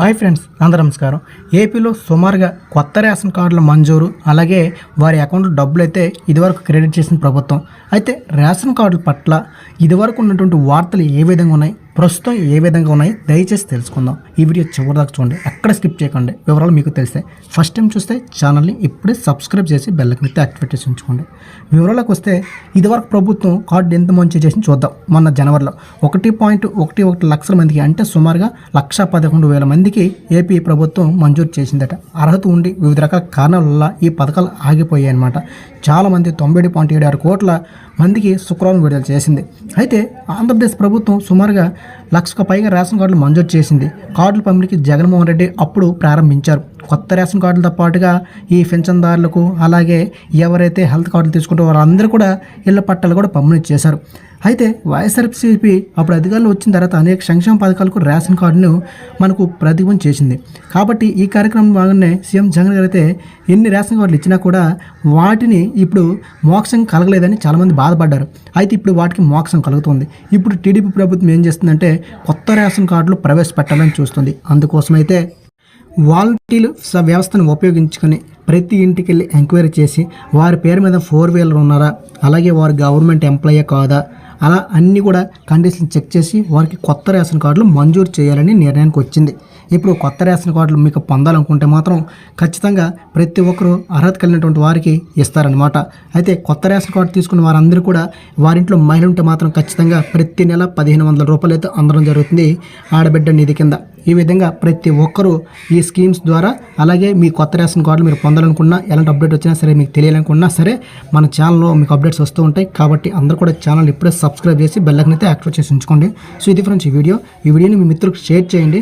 Hi friends అందరూ నమస్కారం. ఏపీలో సుమారుగా కొత్త రేషన్ కార్డుల మంజూరు అలాగే వారి అకౌంట్లో డబ్బులు అయితే ఇదివరకు క్రెడిట్ చేసిన ప్రభుత్వం. అయితే రేషన్ కార్డుల పట్ల ఇదివరకు ఉన్నటువంటి వార్తలు ఏ విధంగా ఉన్నాయి? ప్రస్తుతం ఏ విధంగా ఉన్నాయి దయచేసి తెలుసుకుందాం. ఈ వీడియో చివరిదాకా చూడండి ఎక్కడ స్కిప్ చేయకండి. వివరాలు మీకు తెలిస్తే ఫస్ట్ టైం చూస్తే ఛానల్ని ఇప్పుడే సబ్స్క్రైబ్ చేసి బెల్లకి అయితే యాక్టివేట్ చేసి ఉంచుకోండి. వివరాలకు వస్తే ఇదివరకు ప్రభుత్వం కార్డు ఎంత మంచి చేసి చూద్దాం. మొన్న జనవరిలో ఒకటి పాయింట్ ఒకటి ఒకటి లక్షల మందికి అంటే సుమారుగా లక్ష పదకొండు వేల మందికి ఏపీ ప్రభుత్వం మంజూరు చేసిందట. అర్హత ఉండి వివిధ రకాల కారణాల వల్ల ఈ పథకాలు ఆగిపోయాయి అనమాట చాలామంది తొంభై పాయింట్ ఏడు ఆరు కోట్ల మందికి శుక్రవారం విడుదల చేసింది. అయితే ఆంధ్రప్రదేశ్ ప్రభుత్వం సుమారుగా లక్షకు పైగా రేషన్ కార్డులు మంజూరు చేసింది. కార్డుల పంపిణీకి జగన్మోహన్ రెడ్డి అప్పుడు ప్రారంభించారు. కొత్త రేషన్ కార్డులతో పాటుగా ఈ పెన్షన్దారులకు అలాగే ఎవరైతే హెల్త్ కార్డులు తీసుకుంటారో వారందరూ కూడా ఇళ్ళ పట్టాలు కూడా పంపిణీ చేశారు. అయితే వైఎస్ఆర్సీపీ అప్పుడు అధికారులు వచ్చిన తర్వాత అనేక సంక్షేమ పథకాలకు రేషన్ కార్డును మనకు ప్రతిభం చేసింది. కాబట్టి ఈ కార్యక్రమం భాగంగానే సీఎం జగన్ గారు అయితే ఎన్ని రేషన్ కార్డులు ఇచ్చినా కూడా వాటిని ఇప్పుడు మోక్షం కలగలేదని చాలామంది బాధపడ్డారు. అయితే ఇప్పుడు వాటికి మోక్షం కలుగుతుంది. ఇప్పుడు టీడీపీ ప్రభుత్వం ఏం చేస్తుందంటే కొత్త రేషన్ కార్డులు ప్రవేశపెట్టాలని చూస్తుంది. అందుకోసమైతే వాలంటీర్లు స- వ్యవస్థను ఉపయోగించుకొని ప్రతి ఇంటికి వెళ్ళి ఎంక్వైరీ చేసి వారి పేరు మీద ఫోర్ వీలర్ ఉన్నారా? అలాగే వారు గవర్నమెంట్ ఎంప్లాయీ కాదా? అలా అన్నీ కూడా కండిషన్ చెక్ చేసి వారికి కొత్త రేషన్ కార్డులు మంజూరు చేయాలని నిర్ణయానికి వచ్చింది. ఇప్పుడు కొత్త రేషన్ కార్డులు మీకు పొందాలనుకుంటే మాత్రం ఖచ్చితంగా ప్రతి ఒక్కరూ అర్హత కలిగినటువంటి వారికి ఇస్తారనమాట అయితే కొత్త రేషన్ కార్డు తీసుకున్న వారందరూ కూడా వారింట్లో మహిళ ఉంటే మాత్రం ఖచ్చితంగా ప్రతి నెల పదిహేను వందల రూపాయలు అయితే అందడం జరుగుతుంది ఆడబిడ్డ నిధి కింద. ఈ విధంగా ప్రతి ఒక్కరూ ఈ స్కీమ్స్ ద్వారా అలాగే మీ కొత్త రేషన్ కార్డులు మీరు పొందాలనుకున్నా ఎలాంటి అప్డేట్ వచ్చినా సరే మీకు తెలియాలనుకున్నా సరే మన ఛానల్లో మీకు అప్డేట్స్ వస్తూ ఉంటాయి. కాబట్టి అందరూ కూడా ఛానల్ ఇప్పుడే సబ్స్క్రైబ్ చేసి బెల్లకనైతే అయితే యాక్టివేట్ చేసి ఉంచుకోండి. సో ఇది ఫ్రెండ్స్ ఈ వీడియో. ఈ వీడియోని మీ మిత్రులకు షేర్ చేయండి.